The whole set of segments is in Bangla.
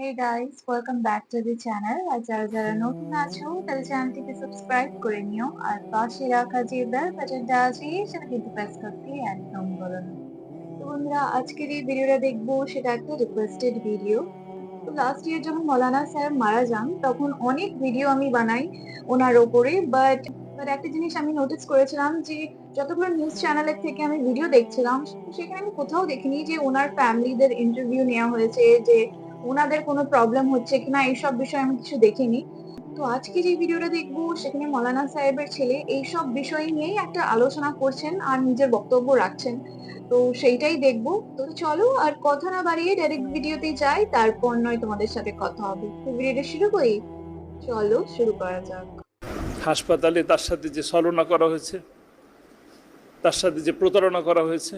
Hey guys welcome back to the channel আর যারা যারা নতুন আছো তাহলে চ্যানেলটিকে সাবস্ক্রাইব করে নিও। আর পাশে রাখা যে বেল বাটনটা আছে, সেটা কিন্তু প্রেস করতে একদম বলো তো বন্ধুরা, আজকের এই ভিডিওটা দেখব, সেটা একটা রিকোয়েস্টেড ভিডিও তো লাস্ট ইয়ার যখন মৌলানা স্যার মারা যান, তখন অনেক ভিডিও আমি বানাই ওনার ওপরে। বাট বাট একটা জিনিস আমি নোটিস করেছিলাম যে, যতগুলো নিউজ চ্যানেলের থেকে আমি ভিডিও দেখছিলাম, সেখানে আমি কোথাও দেখিনি যে ওনার ফ্যামিলিদের ইন্টারভিউ নেওয়া হয়েছে, যে ওনাদের কোনো প্রবলেম হচ্ছে কিনা এইসব বিষয়ে আমি কিছু দেখিনি। তো আজকে যে ভিডিওটা দেখব, সেখানে মৌলানা সাহেবের ছেলে এইসব বিষয় নিয়েই একটা আলোচনা করছেন আর নিজের বক্তব্য রাখছেন। তো সেইটাই দেখব। তো চলো আর কথা না বাড়িয়ে ডাইরেক্ট ভিডিওতে যাই, তারপর নয় তোমাদের সাথে কথা হবে। তো ভিডিওটা শুরু করি। চলো শুরু করা যাক। হাসপাতালে তার সাথে যে ছলনা করা হয়েছে, তার সাথে যে প্রতারণা করা হয়েছে,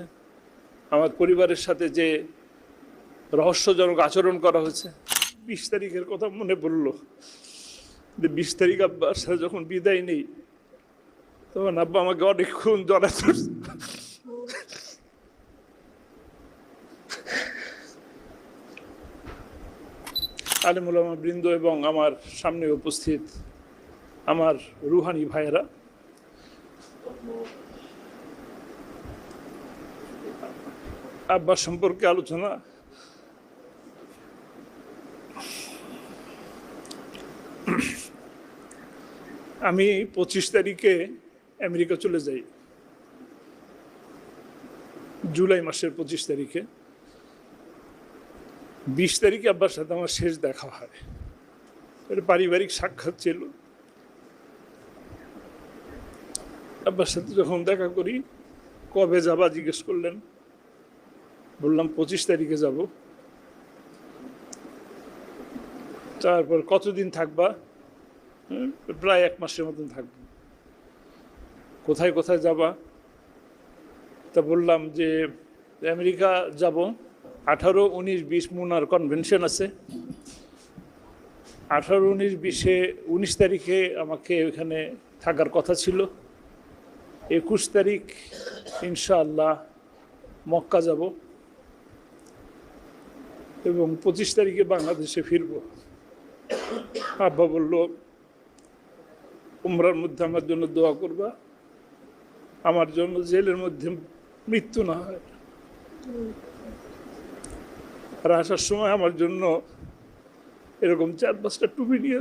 আমার পরিবারের সাথে যে রহস্যজনক আচরণ করা হয়েছে। বিশ তারিখের কথা মনে পড়ল যে বিশ তারিখ আব্বার সাথে যখন বিদায় নেই, তখন আব্বা আমাকে অনেকক্ষণ জড়া ধরছে আলিমুলামা বৃন্দ এবং আমার সামনে উপস্থিত আমার রুহানি ভাইয়েরা। আব্বা সম্পর্কে আলোচনা আমি পঁচিশ তারিখে আমেরিকা চলে যাই। জুলাই মাসের পঁচিশ তারিখে। বিশ তারিখে আব্বার সাথে আমার শেষ দেখা হয়। এটা পারিবারিক সাক্ষাৎ ছিল। আব্বার সাথে যখন দেখা করি, কবে যাবা জিজ্ঞেস করলেন। বললাম, পঁচিশ তারিখে যাব। তারপর কতদিন থাকবা? প্রায় এক মাসের মতন থাকব। কোথায় কোথায় যাবা? তা বললাম যে, আমেরিকা যাব। আঠারো, উনিশ, বিশ, মুনার কনভেনশন আছে। আঠারো, উনিশ, বিশে, উনিশ তারিখে আমাকে ওখানে থাকার কথা ছিল। একুশ তারিখ ইনশাআল্লাহ মক্কা যাব। এবং পঁচিশ তারিখে বাংলাদেশে ফিরব। আব্বা বলল উমরার মধ্যে আমার জন্য দোয়া করবা। আমার জন্য জেলের মধ্যে মৃত্যু না হয়। আর আসার সময় আমার জন্য এরকম চার পাঁচটা টুপি নিয়ে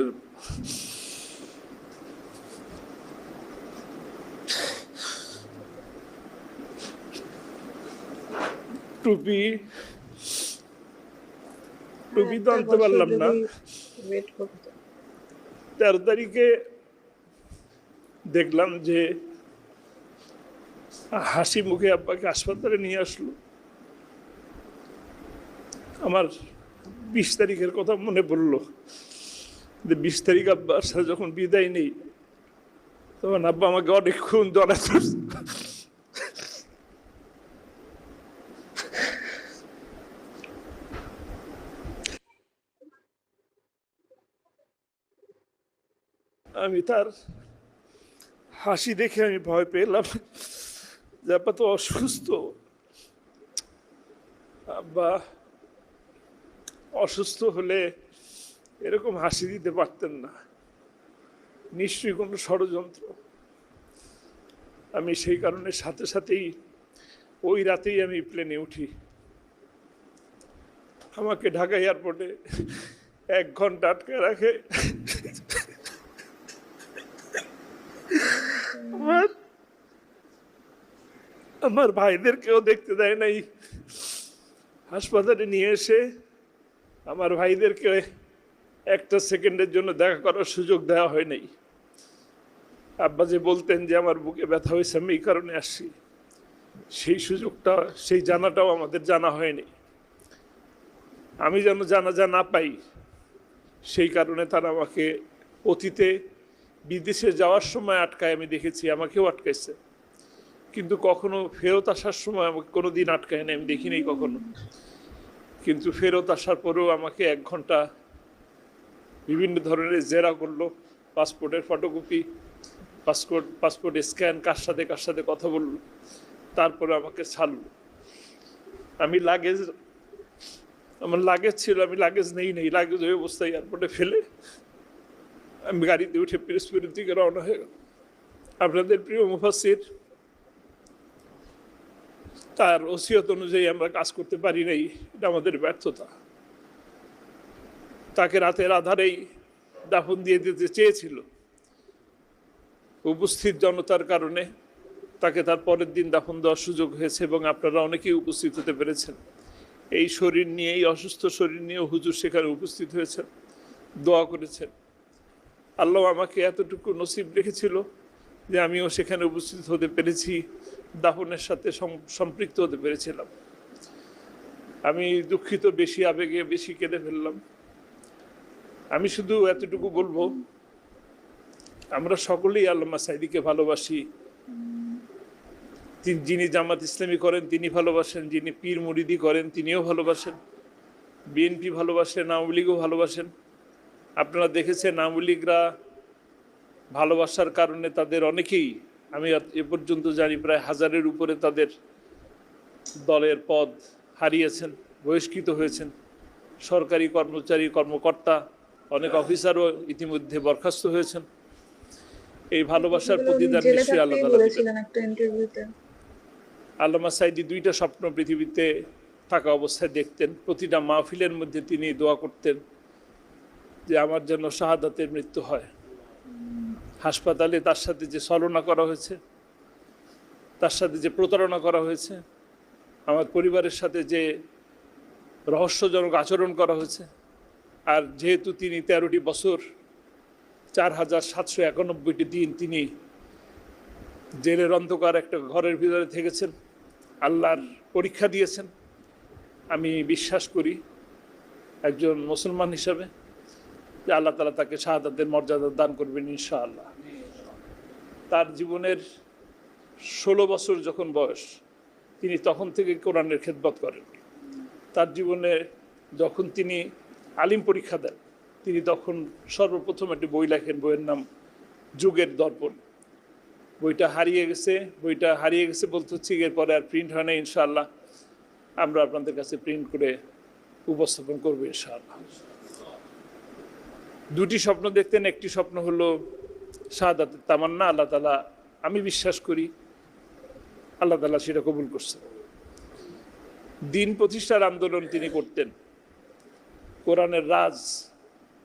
টুপি টুপি তো আনতে পারলাম না। তেরো তারিখে দেখলাম যে হাসি মুখে আব্বাকে হাসপাতালে নিয়ে আসলো। আমার বিশ তারিখের কথা মনে পড়ল যে বিশ তারিখ আব্বার সাথে যখন বিদায় নেই, তখন আব্বা আমাকে অনেকক্ষণ জড়া আমি তার হাসি দেখে আমি ভয় পেলাম। আব্বা তো অসুস্থ। বা অসুস্থ হলে এরকম হাসি দিতে পারতেন না। নিশ্চয়ই কোনো ষড়যন্ত্র। আমি সেই কারণে সাথে সাথেই ওই রাতেই আমি প্লেনে উঠি। আমাকে ঢাকা এয়ারপোর্টে এক ঘণ্টা আটকে রাখে আমার আমার ভাইদেরকেও দেখতে দেয় নাই। হাসপাতালে নিয়ে এসে আমার ভাইদেরকে একটা সেকেন্ডের জন্য দেখা করার সুযোগ দেওয়া হয় নাই। আব্বা যে বলতেন যে, আমার বুকে ব্যথা হয়েছে, আমি এই কারণে আসছি। সেই সুযোগটা, সেই জানাটাও আমাদের জানা হয়নি। আমি যেন জানাজা না পাই, সেই কারণে তারা আমাকে অতীতে বিদেশে যাওয়ার সময় আটকায়, আমি দেখেছি, আমাকেও আটকাইছে। কিন্তু কখনো ফেরত আসার সময় আমাকে কোনো দিন আটকায় না আমি দেখিনি কখনো। কিন্তু ফেরত আসার পরেও আমাকে এক ঘণ্টা বিভিন্ন ধরনের জেরা করল, পাসপোর্টের ফটোকপি, পাসপোর্ট পাসপোর্ট স্ক্যান, কার সাথে কার সাথে কথা বলল, তারপরে আমাকে ছাড়ল। আমি লাগেজ, আমার লাগেজ ছিল, আমি লাগেজ নেই নেই, লাগেজ ওই অবস্থায় এয়ারপোর্টে ফেলে আমি গাড়িতে উঠে পিরোজপুরের দিকে রওনা হয়ে গেল আপনাদের প্রিয় মুফাসির তার ওসিয়ত অনুযায়ী আমরা কাজ করতে পারি নাই, এটা আমাদের ব্যর্থতা। তাকে রাতের আধারেই দাফন দিয়ে দিতে চেয়েছিল। উপস্থিত জনতার কারণে তাকে তার পরের দিন দাফন দেওয়ার সুযোগ হয়েছে এবং আপনারা অনেকেই উপস্থিত হতে পেরেছেন। এই শরীর নিয়ে, এই অসুস্থ শরীর নিয়ে হুজুর সেখানে উপস্থিত হয়েছেন, দোয়া করেছেন। আল্লাহ আমাকে এতটুকু নসিব রেখেছিল যে আমিও সেখানে উপস্থিত হতে পেরেছি। দাফনের সাথে সম্পৃক্ত হতে পেরেছিলাম। আমি দুঃখিত, বেশি আবেগে বেশি কেঁদে ফেললাম। আমি শুধু এতটুকু বলব, আমরা সকলেই আল্লামা সাইদিকে ভালোবাসি। যিনি জামাত ইসলামী করেন, তিনি ভালোবাসেন। যিনি পীর মুরিদি করেন, তিনিও ভালোবাসেন। বিএনপি ভালোবাসেন আওয়ামী লীগও ভালোবাসেন। আপনারা দেখেছেন, আওয়ামী লীগরা ভালোবাসার কারণে তাদের অনেকেই আমি এ পর্যন্ত জানি প্রায় হাজারের উপরে তাদের দলের পদ হারিয়েছেন বহিষ্কৃত হয়েছেন। সরকারি কর্মচারী কর্মকর্তা অনেক অফিসারও ইতিমধ্যে বরখাস্ত হয়েছেন। এই ভালোবাসার প্রতিদান নিশ্চয়ই আল্লাহ আল্লামা সাইদি দুইটা স্বপ্ন পৃথিবীতে থাকা অবস্থায় দেখতেন। প্রতিটা মাহফিলের মধ্যে তিনি দোয়া করতেন যে আমার যেন শাহাদাতের মৃত্যু হয়। হাসপাতালে তার সাথে যে ছলনা করা হয়েছে, তার সাথে যে প্রতারণা করা হয়েছে, আমার পরিবারের সাথে যে রহস্যজনক আচরণ করা হয়েছে, আর যেহেতু তিনি তেরোটি বছর, চার হাজার সাতশো একানব্বইটি দিন তিনি জেলের অন্ধকার একটা ঘরের ভিতরে থেকেছেন, আল্লাহর পরীক্ষা দিয়েছেন, আমি বিশ্বাস করি একজন মুসলমান হিসাবে যে আল্লাহ তালা তাকে শাহাদাতের মর্যাদা দান করবেন ইনশাআল্লাহ। তার জীবনের ষোলো বছর যখন বয়স, তিনি তখন থেকে কোরআনের খেদমত করেন। তার জীবনে যখন তিনি আলিম পরীক্ষা দেন, তিনি তখন সর্বপ্রথম একটি বই লেখেন, বইয়ের নাম যুগের দর্পণ। বইটা হারিয়ে গেছে, বইটা হারিয়ে গেছে বলতে হচ্ছে এরপরে আর প্রিন্ট হয় না ইনশাআল্লাহ। আমরা আপনাদের কাছে প্রিন্ট করে উপস্থাপন করব ইনশাআল্লাহ। দুটি স্বপ্ন দেখতেন, একটি স্বপ্ন হলো শাহাদাতের তামান্না, আল্লাহ তালা আমি বিশ্বাস করি আল্লাহ তালা সেটা কবুল করছেন। দিন প্রতিষ্ঠার আন্দোলন তিনি করতেন। কোরআনের রাজ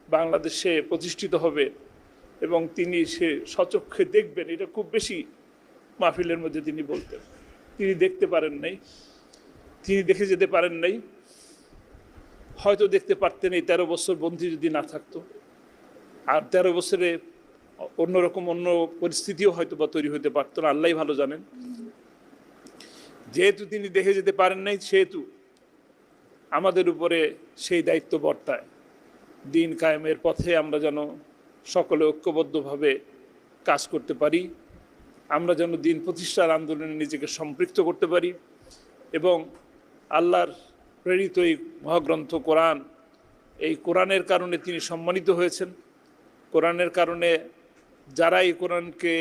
বাংলাদেশে প্রতিষ্ঠিত হবে এবং তিনি সে সচক্ষে দেখবেন, এটা খুব বেশি মাহফিলের মধ্যে তিনি বলতেন। তিনি দেখতে পারেন নাই, তিনি দেখে যেতে পারেন নাই, হয়তো দেখতে পারতেন এই তেরো বছর বন্ধু যদি না থাকতো। আর তেরো বছরে অন্যরকম অন্য পরিস্থিতিও হয়তো বা তৈরি হতে পারতো না আল্লাহ ভালো জানেন। যেহেতু তিনি দেখে যেতে পারেন নাই, সেহেতু আমাদের উপরে সেই দায়িত্ব বর্তায়। দিন কায়েমের পথে আমরা যেন সকলে ঐক্যবদ্ধভাবে কাজ করতে পারি, আমরা যেন দিন প্রতিষ্ঠার আন্দোলনে নিজেকে সম্পৃক্ত করতে পারি এবং আল্লাহর প্রেরিত এই মহাগ্রন্থ কোরআন, এই কোরআনের কারণে তিনি সম্মানিত হয়েছেন। কোরআনের কারণে যারা এই কোরআনকে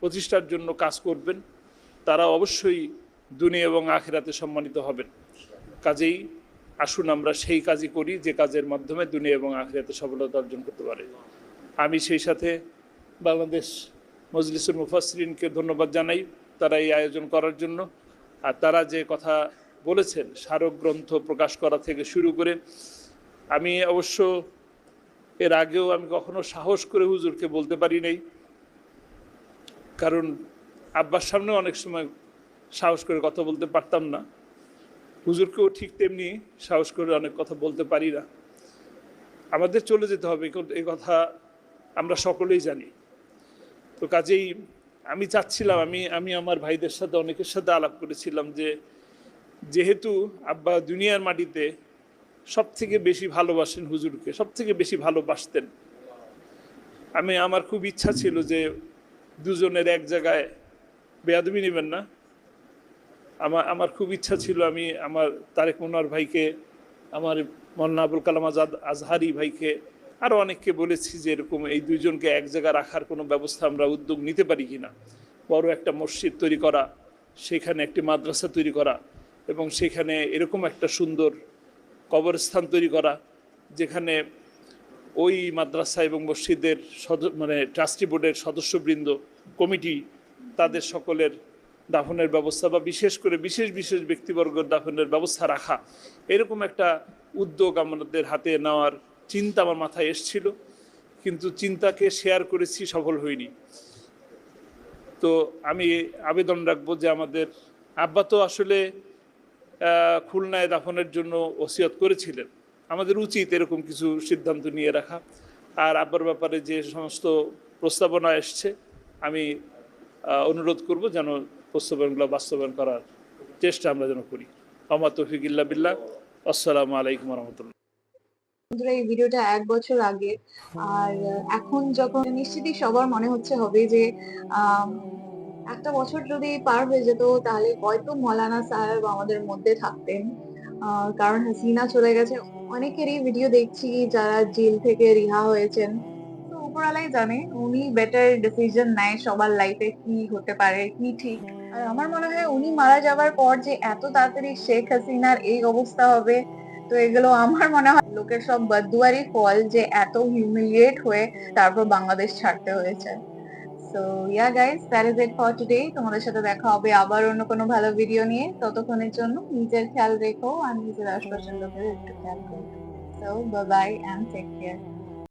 প্রতিষ্ঠার জন্য কাজ করবেন, তারা অবশ্যই দুনিয়া এবং আখিরাতে সম্মানিত হবেন। কাজেই আসুন আমরা সেই কাজই করি, যে কাজের মাধ্যমে দুনিয়া এবং আখিরাতে সফলতা অর্জন করতে পারে। আমি সেই সাথে বাংলাদেশ মজলিসুল মুফাসরিনকে ধন্যবাদ জানাই তারা এই আয়োজন করার জন্য। আর তারা যে কথা বলেছেন স্মারক গ্রন্থ প্রকাশ করা থেকে শুরু করে, আমি অবশ্য এর আগেও আমি কখনো সাহস করে হুজুরকে বলতে পারি নাই। কারণ আব্বার সামনেও অনেক সময় সাহস করে কথা বলতে পারতাম না। হুজুরকেও ঠিক তেমনি সাহস করে অনেক কথা বলতে পারি না। আমাদের চলে যেতে হবে এই কথা আমরা সকলেই জানি। তো কাজেই আমি চাচ্ছিলাম, আমি আমি আমার ভাইদের সাথে, অনেকের সাথে আলাপ করেছিলাম যে, যেহেতু আব্বা দুনিয়ার মাটিতে সব থেকে বেশি ভালোবাসেন হুজুরকে সব থেকে বেশি ভালোবাসতেন। আমি, আমার খুব ইচ্ছা ছিল যে দুজনের এক জায়গায় বেয়াদবি নেবেন না। আমার আমার খুব ইচ্ছা ছিল আমি আমার তারেক মনোয়ার ভাইকে, আমার মন্না আবুল কালাম আজাদ আজহারি ভাইকে আরও অনেককে বলেছি যে এরকম এই দুইজনকে এক জায়গায় রাখার কোনো ব্যবস্থা আমরা উদ্যোগ নিতে পারি কি না বড় একটা মসজিদ তৈরি করা, সেখানে একটি মাদ্রাসা তৈরি করা এবং সেখানে এরকম একটা সুন্দর কবরস্থান তৈরি করা, যেখানে ওই মাদ্রাসা এবং মসজিদের মানে ট্রাস্টি বোর্ডের সদস্যবৃন্দ, কমিটি, তাদের সকলের দাফনের ব্যবস্থা বা বিশেষ করে বিশেষ বিশেষ ব্যক্তিবর্গের দাফনের ব্যবস্থা রাখা, এরকম একটা উদ্যোগ আমাদের হাতে নেওয়ার চিন্তা আমার মাথায় এসছিল, কিন্তু চিন্তাকে শেয়ার করেছি, সফল হইনি। তো আমি আবেদন রাখব যে আমাদের আব্বা তো আসলে খুলনায় দাফনের জন্য ওসিয়ত করেছিলেন। আমাদের উচিত এরকম কিছু সিদ্ধান্ত নিয়ে রাখা। আর আব্বার ব্যাপারে যে সমস্ত প্রস্তাবনা এসছে, আমি অনুরোধ করব যেন প্রস্তাবনাগুলো বাস্তবায়ন করার চেষ্টা আমরা যেন করি। আমা তৌফিক ইল্লা বিল্লাহ। আসসালামু আলাইকুম রহমতুল্লাহ। বন্ধুরা, এই ভিডিওটা এক বছর আগে। আর এখন যখন, নিশ্চিতই সবার মনে হচ্ছে হবে যে একটা বছর যদি পার হয়ে যেত, তাহলে হয়তো মৌলানা সাহেব আমাদের মধ্যে থাকতেন। কারণ হাসিনা চলে গেছে। অনেকেরই ভিডিও দেখছি যারা জেল থেকে রিহা হয়েছেন। তো উপরালাই জানে, উনি বেটার ডিসিশন নেয় সবার লাইফে কি হতে পারে, কি ঠিক। আর আমার মনে হয় উনি মারা যাওয়ার পর যে এত তাড়াতাড়ি শেখ হাসিনার এই অবস্থা হবে, তো এগুলো আমার মনে হয় লোকের সব বদুয়ারি ফল যে এত হিউমিলিয়েট হয়ে তারপর বাংলাদেশ ছাড়তে হয়েছে। So yeah guys that is it for today তোমাদের সাথে দেখা হবে আবার অন্য কোনো ভালো ভিডিও নিয়ে। ততক্ষণের জন্য নিজের খেয়াল রেখো আর নিজের আশপাশের লোকের একটু খেয়াল করো। So bye bye and take care